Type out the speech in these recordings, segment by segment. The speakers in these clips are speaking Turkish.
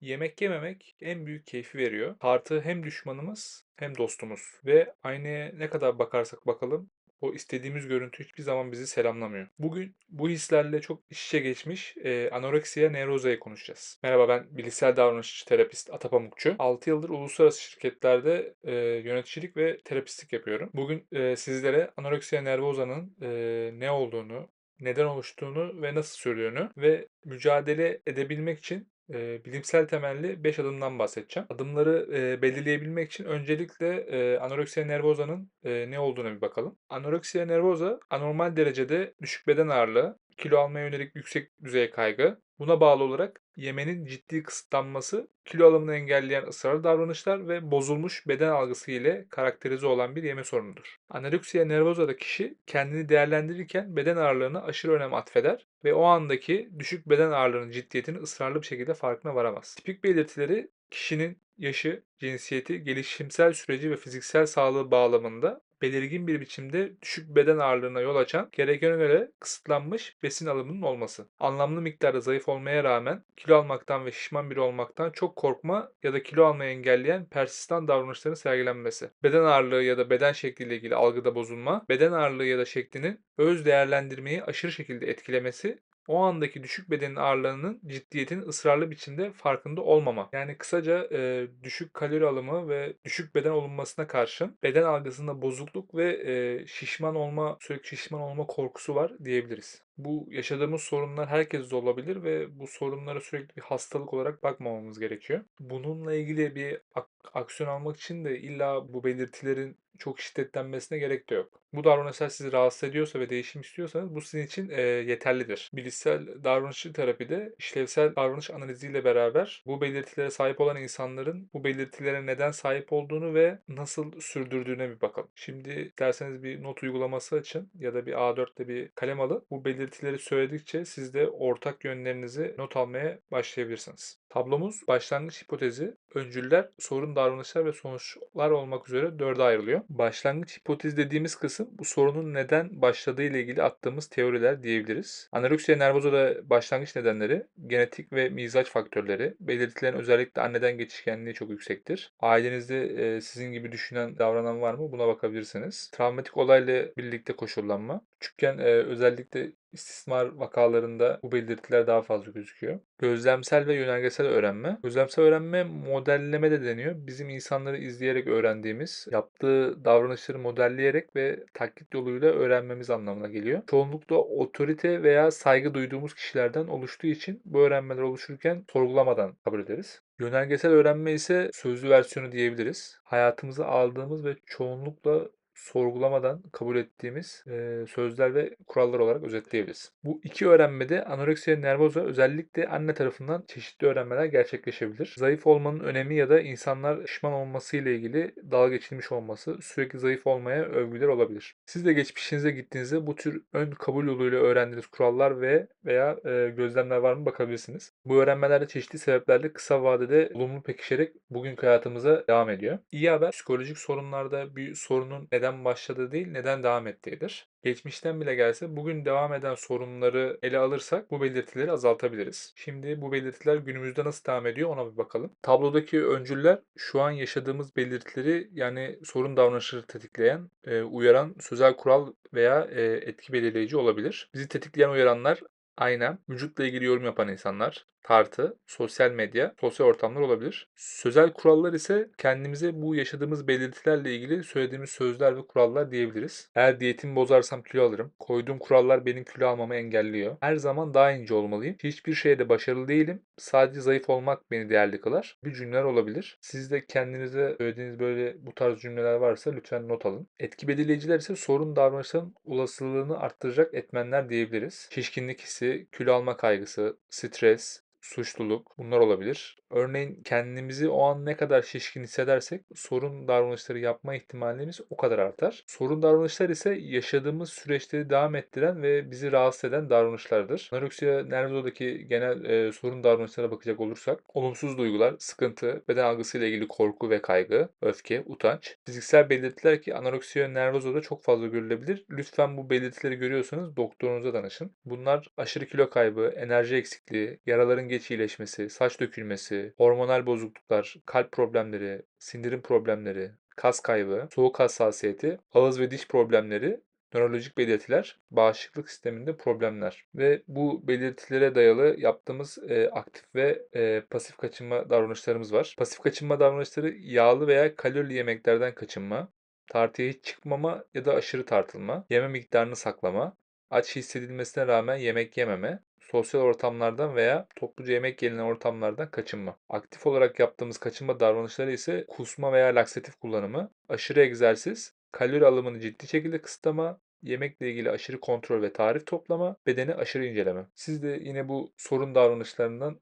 Yemek yememek en büyük keyfi veriyor. Tartı hem düşmanımız hem dostumuz. Ve aynaya ne kadar bakarsak bakalım o istediğimiz görüntü hiçbir zaman bizi selamlamıyor. Bugün bu hislerle çok iç içe geçmiş e, anoreksiya nevroza'yı konuşacağız. Merhaba ben bilişsel davranışçı terapist Ata Pamukçu. 6 yıldır uluslararası şirketlerde e, yöneticilik ve terapistlik yapıyorum. Bugün e, sizlere anoreksiya nervoza'nın e, ne olduğunu, neden oluştuğunu ve nasıl sürdüğünü ve mücadele edebilmek için e, bilimsel temelli 5 adımdan bahsedeceğim. Adımları e, belirleyebilmek için öncelikle e, anoreksiya nervoza'nın e, ne olduğuna bir bakalım. Anoreksiya nervoza anormal derecede düşük beden ağırlığı, kilo almaya yönelik yüksek düzey kaygı, buna bağlı olarak yemenin ciddi kısıtlanması, kilo alımını engelleyen ısrarlı davranışlar ve bozulmuş beden algısı ile karakterize olan bir yeme sorunudur. Anoreksiya nervoza'da kişi kendini değerlendirirken beden ağırlığını aşırı önem atfeder ve o andaki düşük beden ağırlığının ciddiyetini ısrarlı bir şekilde farkına varamaz. Tipik belirtileri kişinin yaşı, cinsiyeti, gelişimsel süreci ve fiziksel sağlığı bağlamında belirgin bir biçimde düşük beden ağırlığına yol açan, gerekene göre kısıtlanmış besin alımının olması. Anlamlı miktarda zayıf olmaya rağmen kilo almaktan ve şişman biri olmaktan çok korkma ya da kilo almayı engelleyen persistan davranışların sergilenmesi. Beden ağırlığı ya da beden şekliyle ilgili algıda bozulma, beden ağırlığı ya da şeklinin öz değerlendirmeyi aşırı şekilde etkilemesi o andaki düşük bedenin ağırlığının ciddiyetinin ısrarlı biçimde farkında olmama. Yani kısaca e, düşük kalori alımı ve düşük beden olunmasına karşın beden algısında bozukluk ve e, şişman olma, sürekli şişman olma korkusu var diyebiliriz. Bu yaşadığımız sorunlar herkeste olabilir ve bu sorunlara sürekli bir hastalık olarak bakmamamız gerekiyor. Bununla ilgili bir ak- aksiyon almak için de illa bu belirtilerin çok şiddetlenmesine gerek de yok. Bu davranışlar sizi rahatsız ediyorsa ve değişim istiyorsanız bu sizin için e, yeterlidir. Bilişsel davranışçı terapide işlevsel davranış analiziyle beraber bu belirtilere sahip olan insanların bu belirtilere neden sahip olduğunu ve nasıl sürdürdüğüne bir bakalım. Şimdi derseniz bir not uygulaması açın ya da bir A4'te bir kalem alın. Bu belirtileri söyledikçe siz de ortak yönlerinizi not almaya başlayabilirsiniz. Tablomuz başlangıç hipotezi, öncüller, sorun davranışlar ve sonuçlar olmak üzere dörde ayrılıyor. Başlangıç hipotezi dediğimiz kısım bu sorunun neden başladığı ile ilgili attığımız teoriler diyebiliriz. Anoreksiya nervoza'da başlangıç nedenleri genetik ve mizaç faktörleri, belirtilerin özellikle anneden geçişkenliği çok yüksektir. Ailenizde e, sizin gibi düşünen, davranan var mı? Buna bakabilirsiniz. Travmatik olayla birlikte koşullanma. Küçükken e, özellikle istismar vakalarında bu belirtiler daha fazla gözüküyor. Gözlemsel ve yönergesel öğrenme. Gözlemsel öğrenme modelleme de deniyor. Bizim insanları izleyerek öğrendiğimiz, yaptığı davranışları modelleyerek ve taklit yoluyla öğrenmemiz anlamına geliyor. Çoğunlukla otorite veya saygı duyduğumuz kişilerden oluştuğu için bu öğrenmeler oluşurken sorgulamadan kabul ederiz. Yönergesel öğrenme ise sözlü versiyonu diyebiliriz. Hayatımıza aldığımız ve çoğunlukla sorgulamadan kabul ettiğimiz e, sözler ve kurallar olarak özetleyebiliriz. Bu iki öğrenmede anoreksiya nervoza özellikle anne tarafından çeşitli öğrenmeler gerçekleşebilir. Zayıf olmanın önemi ya da insanlar şişman olması ile ilgili dalga geçilmiş olması sürekli zayıf olmaya övgüler olabilir. Siz de geçmişinize gittiğinizde bu tür ön kabul yoluyla öğrendiğiniz kurallar ve veya e, gözlemler var mı bakabilirsiniz. Bu öğrenmeler de çeşitli sebeplerle kısa vadede olumlu pekişerek bugünkü hayatımıza devam ediyor. İyi haber psikolojik sorunlarda bir sorunun neden neden başladığı değil, neden devam ettiğidir. Geçmişten bile gelse bugün devam eden sorunları ele alırsak bu belirtileri azaltabiliriz. Şimdi bu belirtiler günümüzde nasıl devam ediyor ona bir bakalım. Tablodaki öncüller şu an yaşadığımız belirtileri yani sorun davranışları tetikleyen, e, uyaran sözel kural veya e, etki belirleyici olabilir. Bizi tetikleyen uyaranlar aynen vücutla ilgili yorum yapan insanlar, tartı, sosyal medya, sosyal ortamlar olabilir. Sözel kurallar ise kendimize bu yaşadığımız belirtilerle ilgili söylediğimiz sözler ve kurallar diyebiliriz. Eğer diyetimi bozarsam kilo alırım. Koyduğum kurallar benim kilo almamı engelliyor. Her zaman daha ince olmalıyım. Hiçbir şeyde başarılı değilim. Sadece zayıf olmak beni değerli kılar. Bir cümleler olabilir. Siz de kendinize söylediğiniz böyle bu tarz cümleler varsa lütfen not alın. Etki belirleyiciler ise sorun davranışların olasılığını arttıracak etmenler diyebiliriz. Şişkinlik hissi, kilo alma kaygısı, stres, suçluluk bunlar olabilir. Örneğin kendimizi o an ne kadar şişkin hissedersek sorun davranışları yapma ihtimalimiz o kadar artar. Sorun davranışlar ise yaşadığımız süreçleri devam ettiren ve bizi rahatsız eden davranışlardır. Anoreksiya nervozodaki genel e, sorun davranışlara bakacak olursak olumsuz duygular, sıkıntı, beden algısıyla ilgili korku ve kaygı, öfke, utanç. Fiziksel belirtiler ki anoreksiya nervozoda çok fazla görülebilir. Lütfen bu belirtileri görüyorsanız doktorunuza danışın. Bunlar aşırı kilo kaybı, enerji eksikliği, yaraların geç iyileşmesi, saç dökülmesi, hormonal bozukluklar, kalp problemleri, sindirim problemleri, kas kaybı, soğuk hassasiyeti, ağız ve diş problemleri, nörolojik belirtiler, bağışıklık sisteminde problemler ve bu belirtilere dayalı yaptığımız e, aktif ve e, pasif kaçınma davranışlarımız var. Pasif kaçınma davranışları yağlı veya kalorili yemeklerden kaçınma, tartıya hiç çıkmama ya da aşırı tartılma, yeme miktarını saklama, aç hissedilmesine rağmen yemek yememe, sosyal ortamlardan veya topluca yemek yenilen ortamlardan kaçınma. Aktif olarak yaptığımız kaçınma davranışları ise kusma veya laksatif kullanımı, aşırı egzersiz, kalori alımını ciddi şekilde kısıtlama, yemekle ilgili aşırı kontrol ve tarif toplama, bedeni aşırı inceleme. Siz de yine bu sorun davranışlarından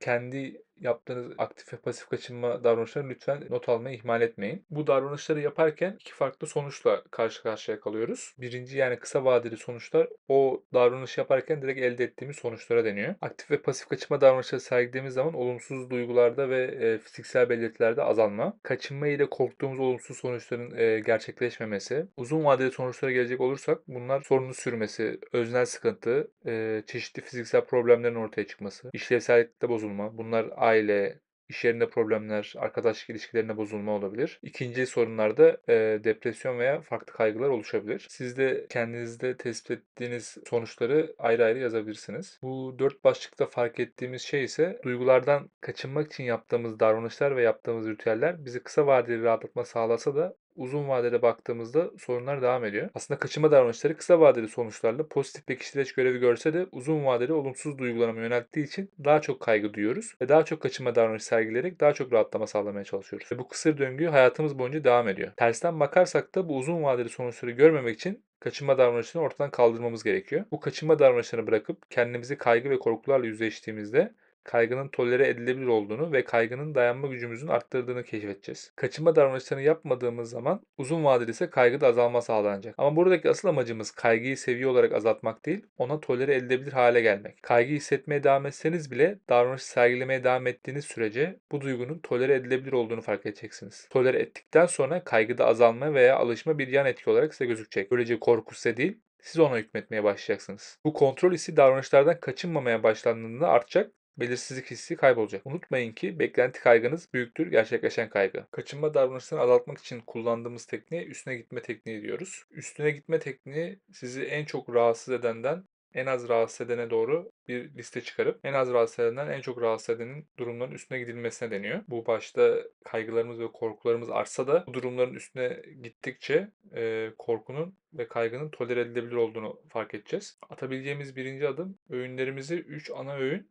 kendi yaptığınız aktif ve pasif kaçınma davranışlarını lütfen not almayı ihmal etmeyin. Bu davranışları yaparken iki farklı sonuçla karşı karşıya kalıyoruz. Birinci yani kısa vadeli sonuçlar o davranış yaparken direkt elde ettiğimiz sonuçlara deniyor. Aktif ve pasif kaçınma davranışları sergilediğimiz zaman olumsuz duygularda ve e, fiziksel belirtilerde azalma, kaçınma ile korktuğumuz olumsuz sonuçların e, gerçekleşmemesi, uzun vadeli sonuçlara gelecek olursak bunlar sorunun sürmesi, öznel sıkıntı, e, çeşitli fiziksel problemlerin ortaya çıkması, işlevsellikte bozulma, bunlar aile, iş yerinde problemler, arkadaşlık ilişkilerinde bozulma olabilir. İkinci sorunlarda e, depresyon veya farklı kaygılar oluşabilir. Siz de kendinizde tespit ettiğiniz sonuçları ayrı ayrı yazabilirsiniz. Bu dört başlıkta fark ettiğimiz şey ise duygulardan kaçınmak için yaptığımız davranışlar ve yaptığımız ritüeller bizi kısa vadeli rahatlatma sağlasa da uzun vadede baktığımızda sorunlar devam ediyor. Aslında kaçınma davranışları kısa vadeli sonuçlarla pozitif pekiştireç görevi görse de uzun vadeli olumsuz duygulanma yönelttiği için daha çok kaygı duyuyoruz ve daha çok kaçınma davranışı sergileyerek daha çok rahatlama sağlamaya çalışıyoruz. Ve bu kısır döngü hayatımız boyunca devam ediyor. Tersten bakarsak da bu uzun vadeli sonuçları görmemek için kaçınma davranışını ortadan kaldırmamız gerekiyor. Bu kaçınma davranışlarını bırakıp kendimizi kaygı ve korkularla yüzleştiğimizde kaygının tolere edilebilir olduğunu ve kaygının dayanma gücümüzün arttırdığını keşfedeceğiz. Kaçınma davranışlarını yapmadığımız zaman uzun vadede ise kaygıda azalma sağlanacak. Ama buradaki asıl amacımız kaygıyı seviye olarak azaltmak değil, ona tolere edilebilir hale gelmek. Kaygı hissetmeye devam etseniz bile davranış sergilemeye devam ettiğiniz sürece bu duygunun tolere edilebilir olduğunu fark edeceksiniz. Tolere ettikten sonra kaygıda azalma veya alışma bir yan etki olarak size gözükecek. Böylece korku size değil, siz ona hükmetmeye başlayacaksınız. Bu kontrol hissi davranışlardan kaçınmamaya başlandığında artacak belirsizlik hissi kaybolacak. Unutmayın ki beklenti kaygınız büyüktür gerçekleşen kaygı. Kaçınma davranışlarını azaltmak için kullandığımız tekniğe üstüne gitme tekniği diyoruz. Üstüne gitme tekniği sizi en çok rahatsız edenden en az rahatsız edene doğru bir liste çıkarıp en az rahatsız edenden en çok rahatsız edenin durumların üstüne gidilmesine deniyor. Bu başta kaygılarımız ve korkularımız artsa da bu durumların üstüne gittikçe e, korkunun ve kaygının tolere edilebilir olduğunu fark edeceğiz. Atabileceğimiz birinci adım öğünlerimizi 3 ana öğün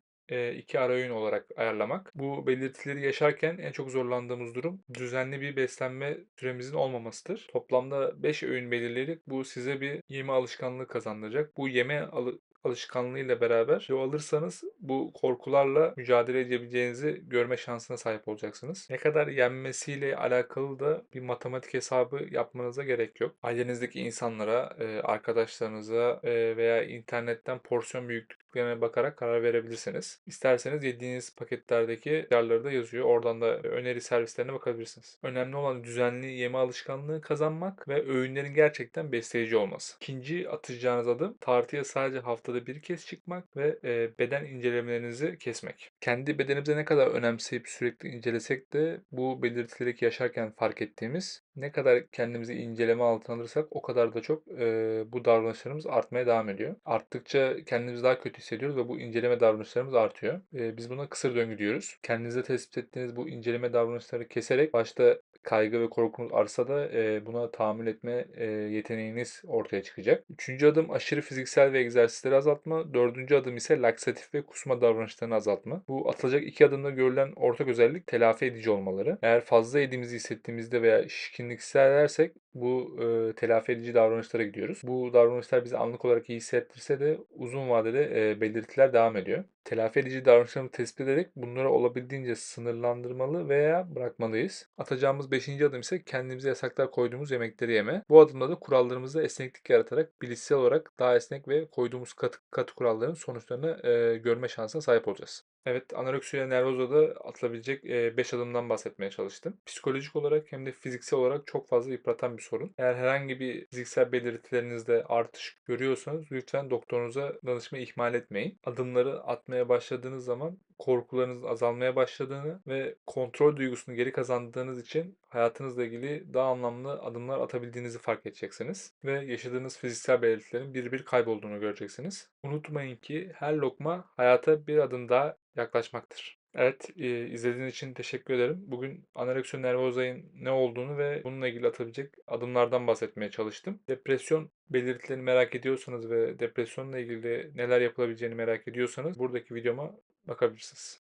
iki ara öğün olarak ayarlamak. Bu belirtileri yaşarken en çok zorlandığımız durum düzenli bir beslenme süremizin olmamasıdır. Toplamda 5 öğün belirleyerek bu size bir yeme alışkanlığı kazandıracak. Bu yeme alı alışkanlığıyla beraber yol alırsanız bu korkularla mücadele edebileceğinizi görme şansına sahip olacaksınız. Ne kadar yenmesiyle alakalı da bir matematik hesabı yapmanıza gerek yok. Ailenizdeki insanlara, arkadaşlarınıza veya internetten porsiyon büyüklüklerine bakarak karar verebilirsiniz. İsterseniz yediğiniz paketlerdeki yerleri de yazıyor. Oradan da öneri servislerine bakabilirsiniz. Önemli olan düzenli yeme alışkanlığı kazanmak ve öğünlerin gerçekten besleyici olması. İkinci atacağınız adım tartıya sadece haftada bir kez çıkmak ve e, beden incelemelerinizi kesmek. Kendi bedenimize ne kadar önemseyip sürekli incelesek de bu belirtileri yaşarken fark ettiğimiz ne kadar kendimizi inceleme altına alırsak o kadar da çok e, bu davranışlarımız artmaya devam ediyor. Arttıkça kendimizi daha kötü hissediyoruz ve bu inceleme davranışlarımız artıyor. E, biz buna kısır döngü diyoruz. Kendinizde tespit ettiğiniz bu inceleme davranışları keserek başta kaygı ve korkunuz artsa da e, buna tahammül etme e, yeteneğiniz ortaya çıkacak. Üçüncü adım aşırı fiziksel ve egzersizleri azaltma. Dördüncü adım ise laksatif ve kusma davranışlarını azaltma. Bu atılacak iki adımda görülen ortak özellik telafi edici olmaları. Eğer fazla yediğimizi hissettiğimizde veya şişkinlik hissedersek bu e, telafi edici davranışlara gidiyoruz. Bu davranışlar bizi anlık olarak iyi hissettirse de uzun vadede e, belirtiler devam ediyor. Telafi edici davranışlarını tespit ederek bunları olabildiğince sınırlandırmalı veya bırakmalıyız. Atacağımız 5. adım ise kendimize yasaklar koyduğumuz yemekleri yeme. Bu adımda da kurallarımızda esneklik yaratarak bilişsel olarak daha esnek ve koyduğumuz katı, katı kuralların sonuçlarını e, görme şansına sahip olacağız. Evet, anoreksiya nervoza'da atılabilecek 5 adımdan bahsetmeye çalıştım. Psikolojik olarak hem de fiziksel olarak çok fazla yıpratan bir sorun. Eğer herhangi bir fiziksel belirtilerinizde artış görüyorsanız lütfen doktorunuza danışmayı ihmal etmeyin. Adımları atmaya başladığınız zaman korkularınızın azalmaya başladığını ve kontrol duygusunu geri kazandığınız için hayatınızla ilgili daha anlamlı adımlar atabildiğinizi fark edeceksiniz ve yaşadığınız fiziksel belirtilerin bir bir kaybolduğunu göreceksiniz. Unutmayın ki her lokma hayata bir adım daha yaklaşmaktır. Evet, eee, izlediğiniz için teşekkür ederim. Bugün anoreksiya nervoza'nın ne olduğunu ve bununla ilgili atabilecek adımlardan bahsetmeye çalıştım. Depresyon belirtilerini merak ediyorsanız ve depresyonla ilgili neler yapılabileceğini merak ediyorsanız buradaki videoma bakabilirsiniz.